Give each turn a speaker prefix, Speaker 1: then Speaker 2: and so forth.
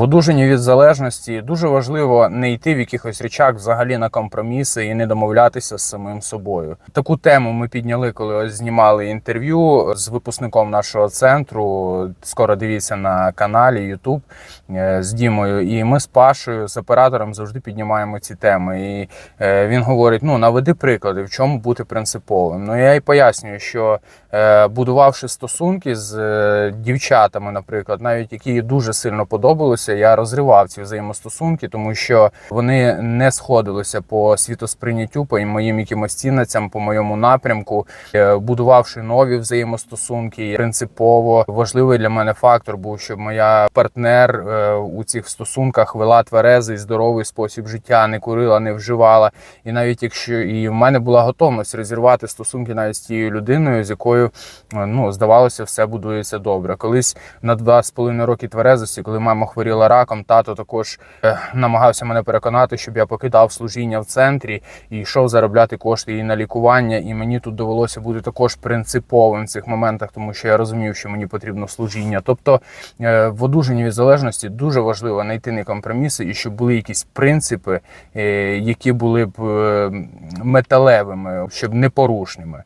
Speaker 1: В одужанні від залежності дуже важливо не йти в якихось речах взагалі на компроміси і не домовлятися з самим собою. Таку тему ми підняли, коли ось знімали інтерв'ю з випускником нашого центру. Скоро дивіться на каналі YouTube е, з Дімою. І ми з Пашою, з оператором, завжди піднімаємо ці теми. І е, він говорить: ну наведи приклади, в чому бути принциповим. Ну я й пояснюю, що е, будувавши стосунки з дівчатами, наприклад, навіть які дуже сильно подобалися, я розривав ці взаємостосунки, тому що вони не сходилися по світосприйняттю, по моїм якимось цінностям, по моєму напрямку. Е, Будувавши нові взаємостосунки, принципово важливий для мене фактор був, щоб моя партнер е, у цих стосунках вела тверезий, здоровий спосіб життя, не курила, не вживала. І навіть якщо і в мене була готовність розірвати стосунки навіть з тією людиною, з якою е, ну здавалося, все будується добре. Колись на два з половиною роки тверезості, коли мама хворіла раком, тато також е, намагався мене переконати, щоб я покидав служіння в центрі і йшов заробляти кошти і на лікування. І мені тут довелося бути також принциповим в цих моментах, тому що я розумів, що мені потрібно служіння. Тобто е, в одужанні від залежності дуже важливо знайти не компроміси і щоб були якісь принципи, е, які були б металевими, щоб непорушними.